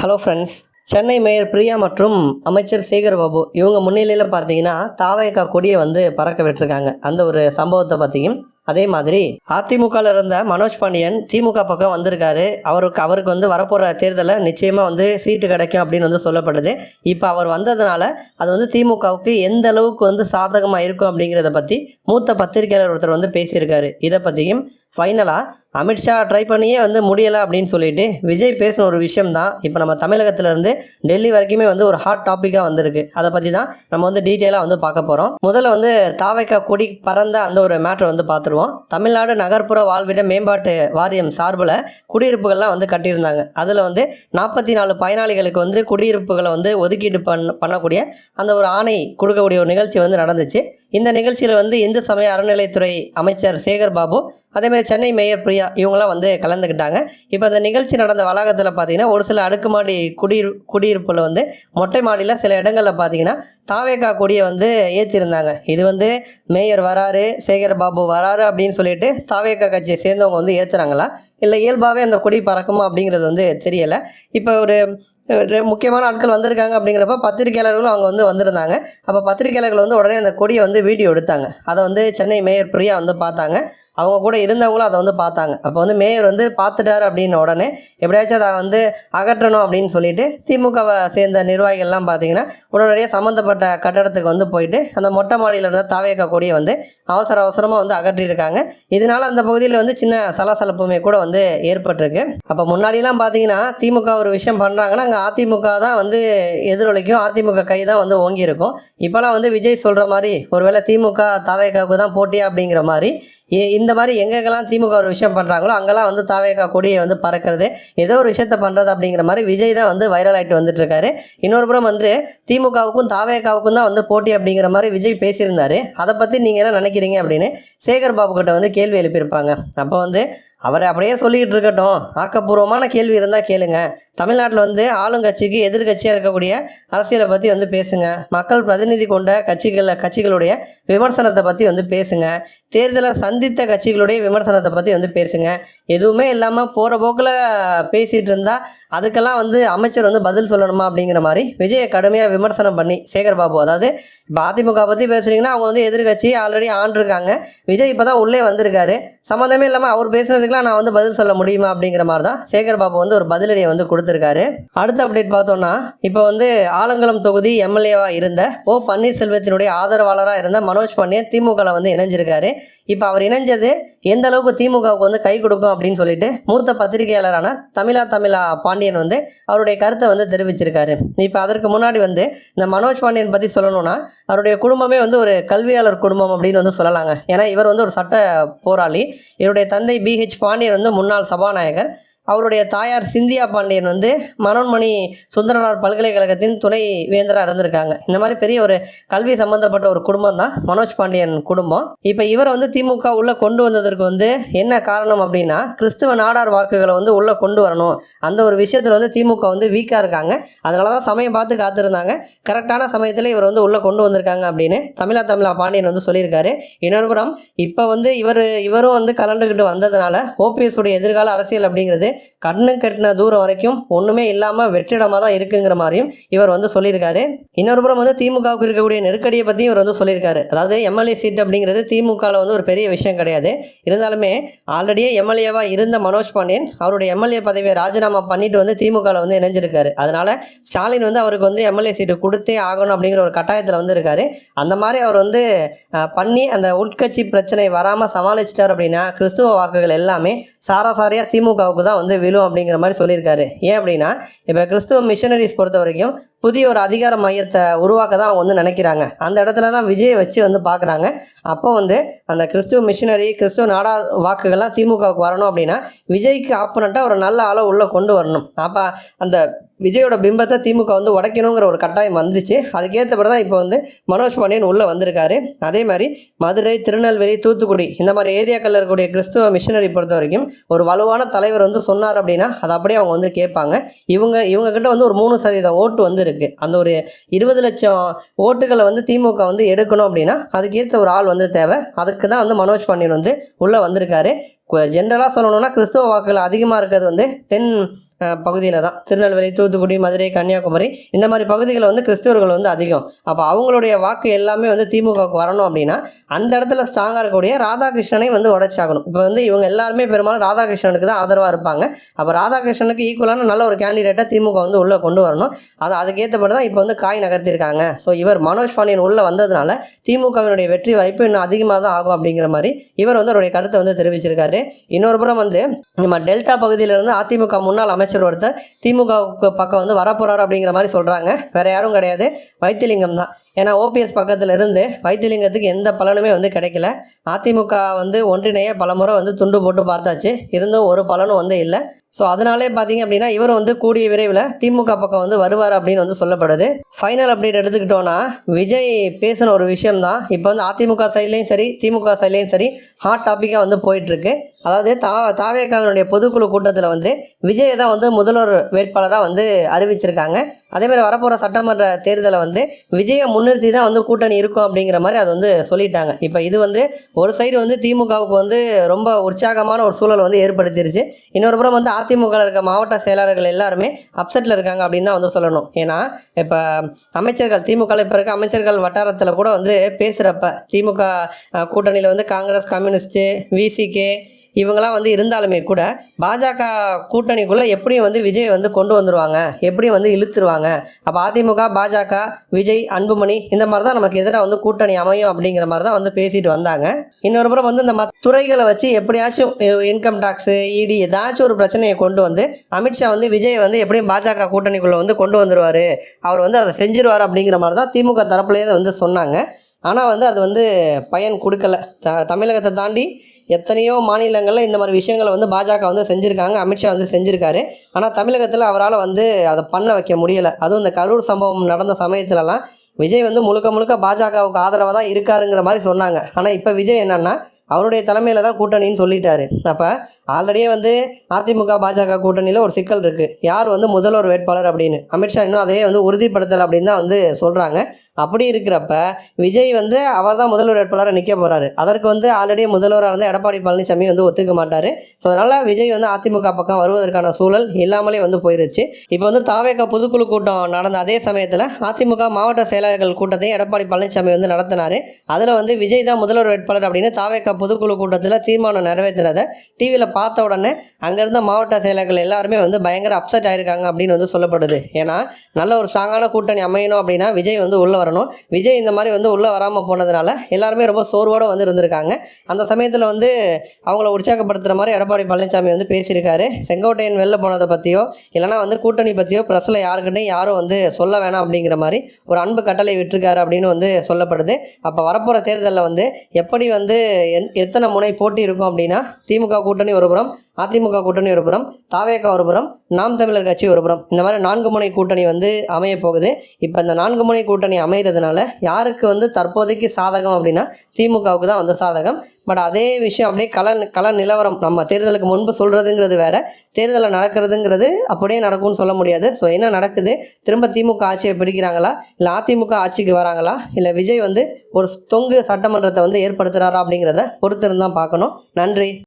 Hello friends Chennai mayor Priya மற்றும் அமைச்சர் சேகர் பாபு இவங்க முன்னிலையில் பார்த்தீங்கன்னா தாவேக்கா கொடியை வந்து பறக்க விட்டுருக்காங்க. அந்த ஒரு சம்பவத்தை பற்றியும் அதே மாதிரி அதிமுகவில் இருந்த மனோஜ் பாண்டியன் திமுக பக்கம் வந்திருக்காரு. அவருக்கு அவருக்கு வந்து வரப்போகிற தேர்தலில் நிச்சயமாக வந்து சீட்டு கிடைக்கும் அப்படின்னு வந்து சொல்லப்படுது. இப்போ அவர் வந்ததுனால அது வந்து திமுகவுக்கு எந்த அளவுக்கு வந்து சாதகமாக இருக்கும் அப்படிங்கிறத பற்றி மூத்த பத்திரிகையாளர் ஒருத்தர் வந்து பேசியிருக்காரு. இதை பற்றியும் ஃபைனலாக அமித்ஷா ட்ரை பண்ணியே வந்து முடியலை அப்படின்னு சொல்லிட்டு விஜய் பேசின ஒரு விஷயம் தான் இப்போ நம்ம தமிழகத்திலேருந்து டெல்லி வரைக்குமே வந்து ஒரு ஹாட் டாப்பிக்காக வந்திருக்கு. அதை பற்றி தான் நம்ம வந்து டீட்டெயிலாக வந்து பார்க்க போகிறோம் முதல்ல வந்து தாவைக்கா கொடி பறந்த அந்த ஒரு மேட்ரை வந்து பார்த்துருவோம். தமிழ்நாடு நகர்ப்புற வாழ்விட மேம்பாட்டு வாரியம் சார்பில் குடியிருப்புகள்லாம் வந்து கட்டியிருந்தாங்க. அதில் வந்து நாற்பத்தி நாலு பயனாளிகளுக்கு வந்து குடியிருப்புகளை வந்து ஒதுக்கீடு பண்ண பண்ணக்கூடிய அந்த ஒரு ஆணை கொடுக்கக்கூடிய ஒரு நிகழ்ச்சி வந்து நடந்துச்சு. இந்த நிகழ்ச்சியில் வந்து இந்து சமய அறநிலைத்துறை அமைச்சர் சேகர் பாபு அதேமாதிரி சென்னை மேயர் பிரியா இவங்களாம் வந்து கலந்துக்கிட்டாங்க. இப்போ அந்த நிகழ்ச்சி நடந்த வளாகத்தில் பார்த்தீங்கன்னா ஒரு சில அடுக்குமாடி குடியிரு குடியிருப்பில் வந்து மொட்டை மாடியில் சில இடங்களில் பார்த்தீங்கன்னா தாவேக்கா கொடியை வந்து ஏற்றிருந்தாங்க இது வந்து மேயர் வராரு சேகர் பாபு வராரு அப்படின்னு சொல்லிட்டு தாவேக்கா கட்சியை சேர்ந்தவங்க வந்து ஏற்றுறாங்களா இல்லை இயல்பாகவே அந்த கொடி பறக்குமா அப்படிங்கிறது வந்து தெரியலை. இப்போ ஒரு முக்கியமான ஆட்கள் வந்திருக்காங்க அப்படிங்கிறப்ப பத்திரிகையாளர்களும் அவங்க வந்து வந்திருந்தாங்க. அப்போ பத்திரிகையாளர்கள் வந்து உடனே அந்த கொடியை வந்து வீடியோ எடுத்தாங்க. அதை வந்து சென்னை மேயர் பிரியா வந்து பார்த்தாங்க. அவங்க கூட இருந்தவங்களும் அதை வந்து பார்த்தாங்க. அப்போ வந்து மேயர் வந்து பார்த்துட்டாரு அப்படின்ன உடனே எப்படியாச்சும் அதை வந்து அகற்றணும் அப்படின்னு சொல்லிட்டு திமுகவை சேர்ந்த நிர்வாகிகள்லாம் பார்த்தீங்கன்னா உடனடியாக சம்மந்தப்பட்ட கட்டடத்துக்கு வந்து போயிட்டு அந்த மொட்டை மாடியில் இருந்த தாவேக்கா கொடியை வந்து அவசர அவசரமாக வந்து அகற்றியிருக்காங்க. இதனால் அந்த பகுதியில் வந்து சின்ன சலசலப்புமே கூட வந்து ஏற்பட்டிருக்கு. அப்போ முன்னாடிலாம் பார்த்தீங்கன்னா திமுக ஒரு விஷயம் பண்ணுறாங்கன்னா அங்கே அதிமுக தான் வந்து எதிரொலிக்கும் அதிமுக கை தான் வந்து ஓங்கி இருக்கும் இப்போலாம் வந்து விஜய் சொல்கிற மாதிரி ஒருவேளை திமுக தாவேக்காவுக்கு தான் போட்டியா அப்படிங்கிற மாதிரி இந்த இந்த மாதிரி எங்கெங்கெல்லாம் திமுக ஒரு விஷயம் பண்ணுறாங்களோ அங்கெல்லாம் வந்து தாவேக்கா கொடியை வந்து பறக்கிறது ஏதோ ஒரு விஷயத்த பண்ணுறது அப்படிங்கிற மாதிரி விஜய் தான் வந்து வைரல் ஆகிட்டு வந்துட்டுருக்காரு. இன்னொரு புறம் வந்து திமுகவுக்கும் தாவேக்காவுக்கும் தான் வந்து போட்டி அப்படிங்கிற மாதிரி விஜய் பேசியிருந்தார். அதை பற்றி நீங்கள் என்ன நினைக்கிறீங்க அப்படின்னு சேகர் பாபு கிட்ட வந்து கேள்வி எழுப்பியிருப்பாங்க. அப்போ வந்து அவர் அப்படியே சொல்லிக்கிட்டு இருக்கட்டும். ஆக்கப்பூர்வமான கேள்வி இருந்தால் கேளுங்க. தமிழ்நாட்டில் வந்து ஆளுங்கட்சிக்கு எதிர்க்கட்சியாக இருக்கக்கூடிய அரசியலை பற்றி வந்து பேசுங்க. மக்கள் பிரதிநிதி கொண்ட கட்சிகள் கட்சிகளுடைய விமர்சனத்தை பற்றி வந்து பேசுங்க. தேர்தலை சந்தித்த கட்சிகளுடைய விமர்சனத்தை பற்றி வந்து பேசுங்க. எதுவுமே இல்லாமல் போகிற போக்கில் பேசிகிட்டு இருந்தால் அதுக்கெல்லாம் வந்து அமைச்சர் வந்து பதில் சொல்லணுமா அப்படிங்கிற மாதிரி விஜயை கடுமையாக விமர்சனம் பண்ணி சேகர் பாபு. அதாவது இப்போ அதிமுக பற்றி பேசுகிறீங்கன்னா அவங்க வந்து எதிர்க்கட்சி ஆல்ரெடி ஆண்டிருக்காங்க விஜய் இப்போ தான் உள்ளே வந்திருக்காரு. சம்மந்தமே இல்லாமல் அவர் பேசுனதுக்கெலாம் நான் வந்து பதில் சொல்ல முடியுமா அப்படிங்கிற மாதிரி தான் சேகர் பாபு வந்து ஒரு பதிலடியை வந்து கொடுத்துருக்காரு. அடுத்த அப்டேட் பார்த்தோன்னா இப்போ வந்து ஆலங்குளம் தொகுதி எம்எல்ஏவாக இருந்த ஓ பன்னீர்செல்வத்தினுடைய ஆதரவாளராக இருந்த மனோஜ் பாண்டியன் திமுகவில் வந்து இணைஞ்சிருக்காரு. இப்போ அவர் இணைஞ்சது எந்த அளவுக்கு திமுகவுக்கு வந்து கை கொடுக்கும் அப்படின்னு சொல்லிட்டு மூத்த பத்திரிகையாளரான தமிழா தமிழா பாண்டியன் வந்து அவருடைய கருத்தை வந்து தெரிவிச்சிருக்காரு. இப்போ அதற்கு முன்னாடி வந்து இந்த மனோஜ் பாண்டியன் பற்றி சொல்லணும்னா அவருடைய குடும்பமே வந்து ஒரு கல்வியாளர் குடும்பம் அப்படின்னு வந்து சொல்லலாங்க. ஏன்னா இவர் வந்து ஒரு சட்ட போராளி. இவருடைய தந்தை பிஹெச் பாண்டியன் வந்து முன்னாள் சபாநாயகர். அவருடைய தாயார் சிந்தியா பாண்டியன் வந்து மனோன்மணி சுந்தரனார் பல்கலைக்கழகத்தின் துணை வேந்தராக இருந்திருக்காங்க. இந்த மாதிரி பெரிய ஒரு கல்வி சம்பந்தப்பட்ட ஒரு குடும்பம் தான் மனோஜ் பாண்டியன் குடும்பம். இப்போ இவரை வந்து திமுக உள்ளே கொண்டு வந்ததற்கு வந்து என்ன காரணம் அப்படின்னா கிறிஸ்துவ நாடார் வாக்குகளை வந்து உள்ளே கொண்டு வரணும். அந்த ஒரு விஷயத்தில் வந்து திமுக வந்து வீக்காக இருக்காங்க. அதனால தான் சமயம் பார்த்து காத்திருந்தாங்க. கரெக்டான சமயத்தில் இவர் வந்து உள்ளே கொண்டு வந்திருக்காங்க அப்படின்னு தமிழா தமிழா பாண்டியன் வந்து சொல்லியிருக்காரு. இன்னொரு புறம் இப்போ வந்து இவர் இவரும் வந்து கலந்துக்கிட்டு வந்ததுனால ஓபிஎஸ் உடைய எதிர்கால அரசியல் அப்படிங்கிறது கண்ணு கட்டின தூரம் வரைக்கும் ஒன்றுமே இல்லாமல் வெற்றிடமாக தான் இருக்குங்கிற மாதிரியும் இவர் வந்து சொல்லியிருக்காரு. இன்னொரு புறம் வந்து திமுகவுக்கு இருக்கக்கூடிய நெருக்கடியை பற்றியும் இவர் வந்து சொல்லியிருக்காரு. அதாவது எம்எல்ஏ சீட் அப்படிங்கிறது திமுகவில் வந்து ஒரு பெரிய விஷயம் கிடையாது. இருந்தாலுமே ஆல்ரெடியே எம்எல்ஏவாக இருந்த மனோஜ் பாண்டியன் அவருடைய எம்எல்ஏ பதவியை ராஜினாமா பண்ணிட்டு வந்து திமுகவில் வந்து இணைஞ்சிருக்காரு. அதனால ஸ்டாலின் வந்து அவருக்கு வந்து எம்எல்ஏ சீட்டு கொடுத்தே ஆகணும் அப்படிங்கிற ஒரு கட்டாயத்தில் வந்து இருக்காரு. அந்த மாதிரி அவர் வந்து பண்ணி அந்த உட்கட்சி பிரச்சனை வராமல் சமாளிச்சிட்டார் அப்படின்னா கிறிஸ்துவ வாக்குகள் எல்லாமே சாராசாரியாக திமுகவுக்கு தான் வந்து விழும் அப்படிங்கிற மாதிரி சொல்லியிருக்காரு. ஏன் அப்படின்னா இப்போ கிறிஸ்துவ மிஷனரிஸ் பொறுத்த வரைக்கும் புதிய ஒரு அதிகார மையத்தை உருவாக்க தான் அவங்க வந்து நினைக்கிறாங்க. அந்த இடத்துல தான் விஜயை வச்சு வந்து பார்க்குறாங்க. அப்போ வந்து அந்த கிறிஸ்துவ மிஷினரி கிறிஸ்துவ நாடார் வாக்குகள்லாம் திமுகவுக்கு வரணும் அப்படின்னா விஜய்க்கு ஆப்போனண்ட்டாக ஒரு நல்ல ஆளை உள்ளே கொண்டு வரணும். அப்போ அந்த விஜயோட பிம்பத்தை திமுக வந்து உடைக்கணுங்கிற ஒரு கட்டாயம் வந்துச்சு. அதுக்கேற்றபடி தான் இப்போ வந்து மனோஜ் பாண்டியன் உள்ளே வந்திருக்காரு. அதே மாதிரி மதுரை திருநெல்வேலி தூத்துக்குடி இந்த மாதிரி ஏரியாக்களில் இருக்கக்கூடிய கிறிஸ்துவ மிஷினரி பொறுத்த வரைக்கும் ஒரு வலுவான தலைவர் வந்து சொன்னார் அப்படின்னா அதை அப்படியே அவங்க வந்து கேட்பாங்க. இவங்க இவங்க கிட்ட வந்து ஒரு மூணு சதவீதம் ஓட்டு வந்து இருக்குது அந்த ஒரு இருபது லட்சம் ஓட்டுகளை வந்து திமுக வந்து எடுக்கணும் அப்படின்னா அதுக்கேற்ற ஒரு ஆள் வந்து தேவை. அதுக்கு தான் வந்து மனோஜ் பாண்டியன் வந்து உள்ளே வந்திருக்காரு. ஜென்ரலாக சொல்லணும்னா கிறிஸ்துவ வாக்குகள் அதிகமாக இருக்கிறது வந்து தென் பகுதியில் தான் திருநெல்வேலி தூத்துக்குடி மதுரை கன்னியாகுமரி இந்த மாதிரி பகுதிகளில் வந்து கிறிஸ்துவர்கள் வந்து அதிகம். அப்போ அவங்களுடைய வாக்கு எல்லாமே வந்து திமுகவுக்கு வரணும் அப்படின்னா அந்த இடத்துல ஸ்ட்ராங்காக இருக்கக்கூடிய ராதாகிருஷ்ணனை வந்து உடைச்சாகணும். இப்போ வந்து இவங்க எல்லாருமே பெரும்பாலும் ராதாகிருஷ்ணனுக்கு தான் ஆதரவாக இருப்பாங்க. அப்போ ராதாகிருஷ்ணனுக்கு ஈக்குவலான நல்ல ஒரு கேண்டிடேட்டை திமுக வந்து உள்ளே கொண்டு வரணும். அது அதுக்கேற்றபடி தான் இப்போ வந்து காய் நகர்த்தியிருக்காங்க ஸோ இவர் மனோஜ் பாண்டியன் உள்ளே வந்ததுனால திமுகவினுடைய வெற்றி வாய்ப்பு இன்னும் அதிகமாக தான் ஆகும் அப்படிங்கிற மாதிரி இவர் வந்து அவருடைய கருத்தை வந்து தெரிவிச்சிருக்காரு. இன்னொரு புறம் வந்து நம்ம டெல்டா பகுதியிலிருந்து அதிமுக முன்னாள் அமைச்சர் ஒருத்தர் திமுகவுக்கு பக்கம் வந்து வரப்போறாரு அப்படிங்கிற மாதிரி சொல்கிறாங்க வேற யாரும் கிடையாது. வைத்திலிங்கம் தான். ஏன்னா ஓபிஎஸ் பக்கத்தில் இருந்து வைத்திலிங்கத்துக்கு எந்த பலனுமே வந்து கிடைக்கல. அதிமுக வந்து ஒன்றிணைய பலமுறை வந்து துண்டு போட்டு பார்த்தாச்சு. இருந்தும் ஒரு பலனும் வந்து இல்லை. ஸோ அதனாலே பார்த்தீங்க அப்படின்னா இவர் வந்து கூடிய விரைவில் திமுக பக்கம் வந்து வருவார் அப்படின்னு வந்து சொல்லப்படுது. ஃபைனல் அப்டேட் எடுத்துக்கிட்டோன்னா விஜய் பேசின ஒரு விஷயம் தான் இப்போ வந்து அதிமுக சைட்லேயும் சரி திமுக சைட்லேயும் சரி ஹாட் டாப்பிக்காக வந்து போயிட்டுருக்கு அதாவது தா தாவேக்காவினுடைய பொதுக்குழு கூட்டத்தில் வந்து விஜயை தான் வந்து முதல்வர் வேட்பாளராக வந்து அறிவிச்சிருக்காங்க. அதேமாதிரி வரப்போகிற சட்டமன்ற தேர்தலை வந்து விஜயை முன்னிறுத்தி தான் வந்து கூட்டணி இருக்கும் அப்படிங்கிற மாதிரி அது வந்து சொல்லிட்டாங்க. இப்போ இது வந்து ஒரு சைடு வந்து திமுகவுக்கு வந்து ரொம்ப உற்சாகமான ஒரு சூழல் வந்து ஏற்படுத்திருச்சு. இன்னொரு புறம் வந்து அதிமுக இருக்க மாவட்ட செயலாளர்கள் எல்லாருமே அப்செட்டில் இருக்காங்க அப்படின்னு தான் வந்து சொல்லணும். ஏன்னா இப்போ அமைச்சர்கள் திமுக இப்போ இருக்க அமைச்சர்கள் வட்டாரத்தில் கூட வந்து பேசுகிறப்ப திமுக கூட்டணியில் வந்து காங்கிரஸ் கம்யூனிஸ்ட்டு விசிகே இவங்கெல்லாம் வந்து இருந்தாலுமே கூட பாஜக கூட்டணிக்குள்ளே எப்படியும் வந்து விஜய் வந்து கொண்டு வந்துடுவாங்க எப்படியும் வந்து இழுத்துருவாங்க? அப்போ அதிமுக பாஜக விஜய் அன்புமணி இந்த மாதிரி தான் நமக்கு எதிராக வந்து கூட்டணி அமையும் அப்படிங்கிற மாதிரி தான் வந்து பேசிட்டு வந்தாங்க. இன்னொரு புறம் வந்து இந்த மத் துறைகளை வச்சு எப்படியாச்சும் இன்கம் டேக்ஸு இடி ஏதாச்சும் ஒரு பிரச்சனையை கொண்டு வந்து அமித்ஷா வந்து விஜய் வந்து எப்படியும் பாஜக கூட்டணிக்குள்ளே வந்து கொண்டு வந்துடுவார் அவர் வந்து அதை செஞ்சிருவார் அப்படிங்கிற மாதிரி தான் திமுக தரப்புலேயே வந்து சொன்னாங்க. ஆனால் வந்து அது வந்து பயன் கொடுக்கல. த தமிழகத்தை தாண்டி எத்தனையோ மாநிலங்களில் இந்த மாதிரி விஷயங்களை வந்து பாஜக வந்து செஞ்சுருக்காங்க அமித்ஷா வந்து செஞ்சுருக்காரு. ஆனால் தமிழகத்தில் அவரால் வந்து அதை பண்ண வைக்க முடியலை. அதுவும் இந்த கரூர் சம்பவம் நடந்த சமயத்துலலாம் விஜய் வந்து முழுக்க முழுக்க பாஜகவுக்கு ஆதரவாக தான் இருக்காருங்கிற மாதிரி சொன்னாங்க. ஆனால் இப்போ விஜய் என்னென்னா அவருடைய தலைமையில் தான் கூட்டணின்னு சொல்லிட்டாரு. அப்போ ஆல்ரெடியே வந்து அதிமுக பாஜக கூட்டணியில் ஒரு சிக்கல் இருக்குது யார் வந்து முதல்வர் வேட்பாளர் அப்படின்னு? அமித்ஷா இன்னும் அதையே வந்து உறுதிப்படுத்தலை அப்படின்னு தான் வந்து சொல்கிறாங்க அப்படி இருக்கிறப்ப விஜய் வந்து அவர் தான் முதல்வர் வேட்பாளராக நிற்க போகிறாரு அதற்கு வந்து ஆல்ரெடி முதல்வராக இருந்த எடப்பாடி பழனிசாமி வந்து ஒத்துக்க மாட்டார். ஸோ அதனால் விஜய் வந்து அதிமுக பக்கம் வருவதற்கான சூழல் இல்லாமலே வந்து போயிருச்சு. இப்போ வந்து தாவேக பொதுக்குழு கூட்டம் நடந்த அதே சமயத்தில் அதிமுக மாவட்ட செயலாளர்கள் கூட்டத்தையும் எடப்பாடி பழனிசாமி வந்து நடத்தினார். அதில் வந்து விஜய் தான் முதல்வர் வேட்பாளர் அப்படின்னு தாவேக பொதுக்குழு கூட்டத்தில் தீர்மானம் நிறைவேற்றினதை டிவியில் பார்த்த உடனே அங்கேருந்த மாவட்ட செயலர்கள் எல்லாருமே வந்து பயங்கர அப்செட் ஆயிருக்காங்க அப்படின்னு வந்து சொல்லப்படுது. ஏன்னா நல்ல ஒரு ஸ்ட்ராங்கான கூட்டணி அமையணும் அப்படின்னா விஜய் வந்து உள்ளே வரணும். விஜய் இந்த மாதிரி வந்து உள்ளே வராமல் போனதுனால எல்லாருமே ரொம்ப சோர்வோடு வந்து இருந்திருக்காங்க. அந்த சமயத்தில் வந்து அவங்கள உற்சாகப்படுத்துகிற மாதிரி எடப்பாடி பழனிசாமி வந்து பேசியிருக்காரு. செங்கோட்டையன் வெளில போனதை பற்றியோ இல்லைனா வந்து கூட்டணி பற்றியோ ப்ரெஸ்ஸில் யாருக்கிட்டையும் யாரும் வந்து சொல்ல வேணாம் அப்படிங்கிற மாதிரி ஒரு அன்பு கட்டளை விட்டுருக்காரு அப்படின்னு வந்து சொல்லப்படுது. அப்போ வரப்போகிற தேர்தலில் வந்து எப்படி வந்து எந் எத்தனை முனை போட்டி இருக்கும் அப்படின்னா திமுக கூட்டணி ஒருபுறம் அதிமுக கூட்டணி ஒருபுறம் தாவேக்கா ஒருபுறம் நாம் தமிழர் கட்சி ஒருபுறம் இந்த மாதிரி நான்கு முனை கூட்டணி வந்து அமைய போகுது இப்போ இந்த நான்கு முனை கூட்டணி அமைகிறதுனால யாருக்கு வந்து தற்போதைக்கு சாதகம் அப்படின்னா திமுகவுக்கு தான் வந்து சாதகம். பட் அதே விஷயம் அப்படியே கள கள நிலவரம் நம்ம தேர்தலுக்கு முன்பு சொல்கிறதுங்கிறது வேற. தேர்தலில் நடக்கிறதுங்கிறது அப்படியே நடக்கும்னு சொல்ல முடியாது. ஸோ என்ன நடக்குது? திரும்ப திமுக ஆட்சியை பிடிக்கிறாங்களா? இல்லை அதிமுக ஆட்சிக்கு வராங்களா? இல்லை விஜய் வந்து ஒரு தொங்கு சட்டமன்றத்தை வந்து ஏற்படுத்துகிறாரா அப்படிங்கிறத பொறுத்திருந்தான் பார்க்கணும். நன்றி.